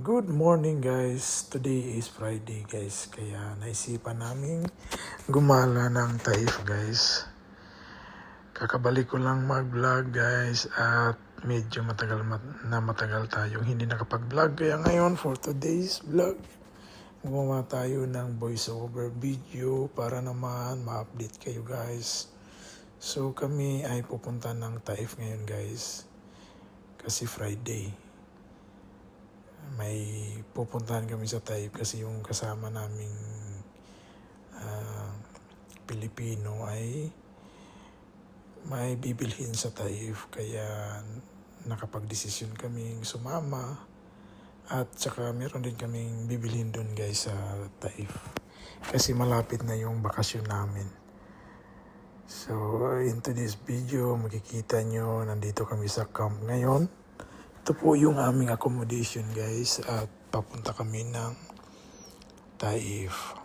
Good morning guys. Today is Friday guys. Kaya naisipan namin gumala ng Taif guys. Kakabalik ko lang mag-vlog guys at medyo matagal mat- na matagal tayong hindi nakapag-vlog. Kaya ngayon for today's vlog, gumawa tayo ng voiceover video para naman ma-update kayo guys. So kami ay pupunta ng Taif ngayon guys. Kasi Friday may pupuntahan kami sa Taif kasi yung kasama naming ah, Pilipino ay may bibilhin sa Taif kaya nakapag-desisyon kaming sumama at saka meron din kaming bibilhin doon guys sa Taif kasi malapit na yung bakasyon namin. So in today's video makikita nyo nandito kami sa camp ngayon ito po yung aming accommodation guys at papunta kami ng Taif.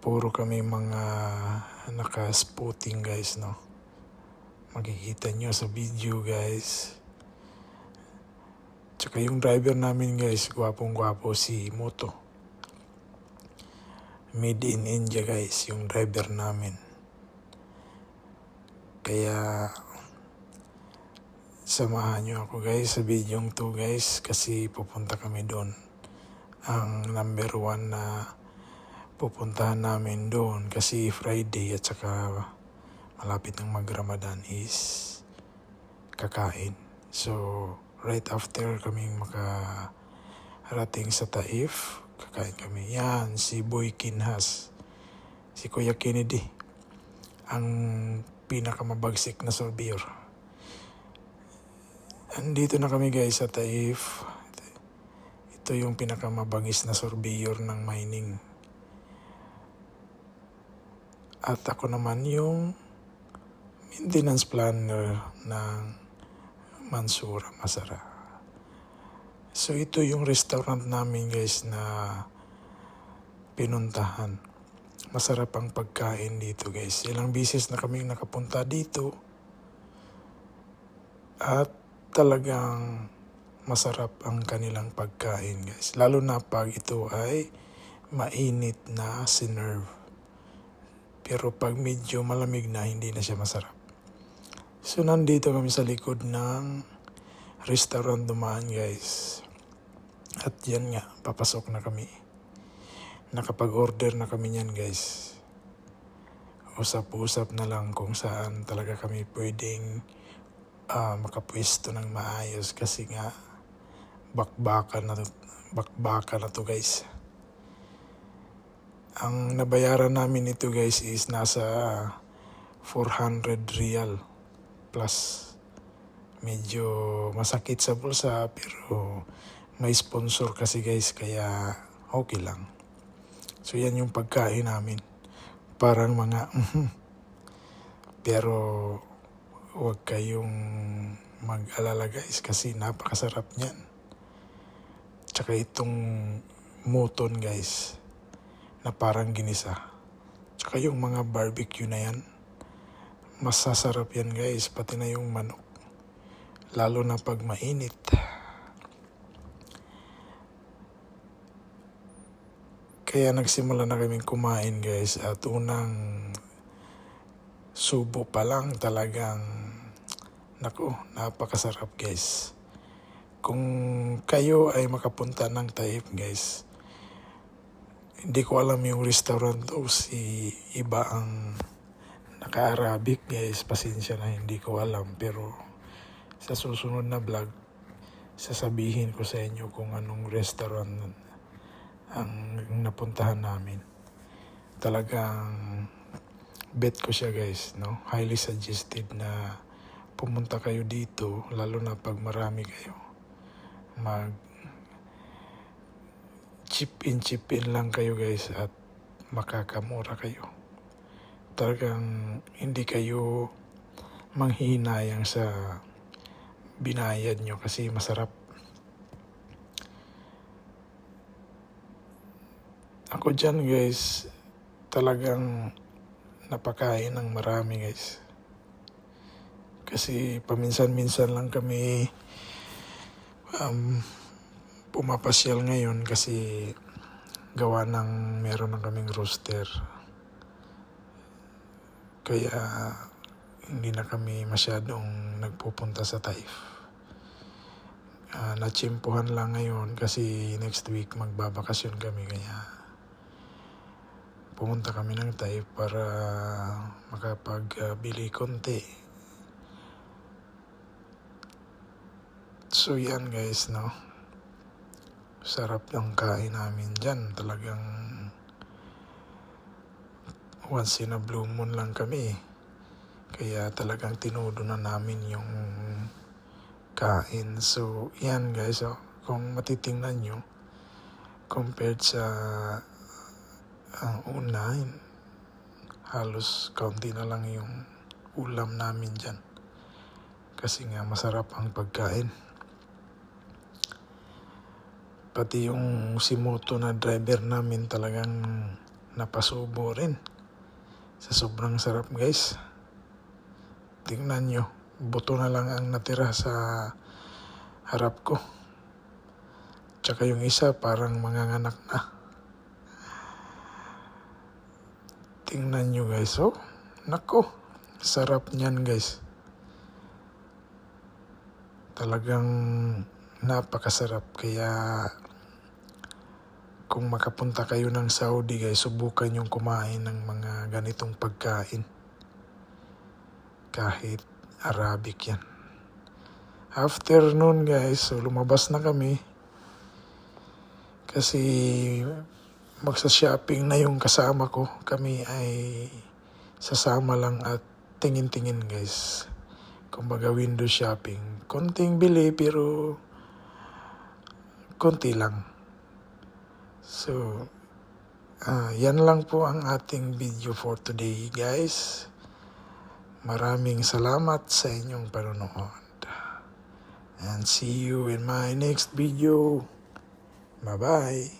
Puro kami mga naka-spotting guys no. Makikita nyo sa video guys. Tsaka yung driver namin guys, gwapong gwapo si Moto. Made in India guys, yung driver namin. Kaya Samahan nyo ako guys sa video to guys kasi pupunta kami doon. Ang number one na pupuntahan namin doon kasi Friday at saka malapit ng mag-Ramadan is kakain. So, right after kaming makarating sa Taif, kakain kami. Yan, si Boy Kinhas, si Kuya Kennedy, ang pinakamabagsik na surveyor. Andito na kami guys sa Taif. Ito yung pinakamabangis na surveyor ng mining. At ako naman yung maintenance planner ng Mansura Masara. So ito yung restaurant namin guys na pinuntahan. Masarap ang pagkain dito guys. Ilang bisis na kaming nakapunta dito. At talagang masarap ang kanilang pagkain guys. Lalo na pag ito ay mainit na sinerve. Pero pag medyo malamig na, hindi na siya masarap. So nandito kami sa likod ng restaurant dumaan guys. At yan nga, papasok na kami. Nakapag-order na kami yan guys. Usap-usap na lang kung saan talaga kami pwedeng ah, makapwesto ng maayos kasi nga bakbakan na bakbakan na to guys. Ang nabayaran namin ito guys is nasa 400 real plus. Medyo masakit sa bulsa pero may sponsor kasi guys kaya okay lang. So yan yung pagkain namin. Parang mga pero huwag kayong mag-alala guys kasi napakasarap niyan. Tsaka itong muton guys na parang ginisa. Tsaka yung mga barbecue na yan, masasarap yan guys, pati na yung manok. Lalo na pag mainit. Kaya nagsimula na kaming kumain guys at unang subo pa lang talagang naku, napakasarap guys. Kung kayo ay makapunta ng Taif guys, hindi ko alam yung restaurant o si iba ang naka-Arabic guys, pasensya na hindi ko alam pero sa susunod na vlog sasabihin ko sa inyo kung anong restaurant ang napuntahan namin. Talagang bet ko siya guys, no? Highly suggested na pumunta kayo dito, lalo na pag marami kayo. Mag chip in chip in lang kayo guys at makakamura kayo. Talagang hindi kayo manghihinayang sa binayad nyo kasi masarap. Ako dyan guys, talagang napakain ng marami guys. Kasi paminsan-minsan lang kami um, pumapasyal ngayon kasi gawa ng meron ng kaming rooster. Kaya hindi na kami masyadong nagpupunta sa Taif. Ah, natsimpuhan lang ngayon kasi next week magbabakasyon kami kaya pumunta kami ng Taif para makapagbili konti. So yan guys, no? Sarap ng kain namin dyan. Talagang once in a blue moon lang kami. Kaya talagang tinudo na namin yung kain. So, yan guys, oh, kung matitingnan nyo, compared sa ang una, halos kaunti na lang yung ulam namin dyan. Kasi nga masarap ang pagkain. Pati yung si Moto na driver namin talagang napasubo rin. Sa sobrang sarap guys. Tingnan nyo, buto na lang ang natira sa harap ko. Tsaka yung isa parang manganganak na. Tingnan nyo guys, oh. Nako, sarap niyan guys. Talagang napakasarap. Kaya kung makapunta kayo ng Saudi guys, subukan yung kumain ng mga ganitong pagkain. Kahit Arabic yan. After noon guys, so lumabas na kami. Kasi magsa-shopping na yung kasama ko. Kami ay sasama lang at tingin-tingin guys. Kumbaga window shopping. Konting bili pero konti lang. So, ah, yan lang po ang ating video for today guys. Maraming salamat sa inyong panonood. And see you in my next video. Bye-bye.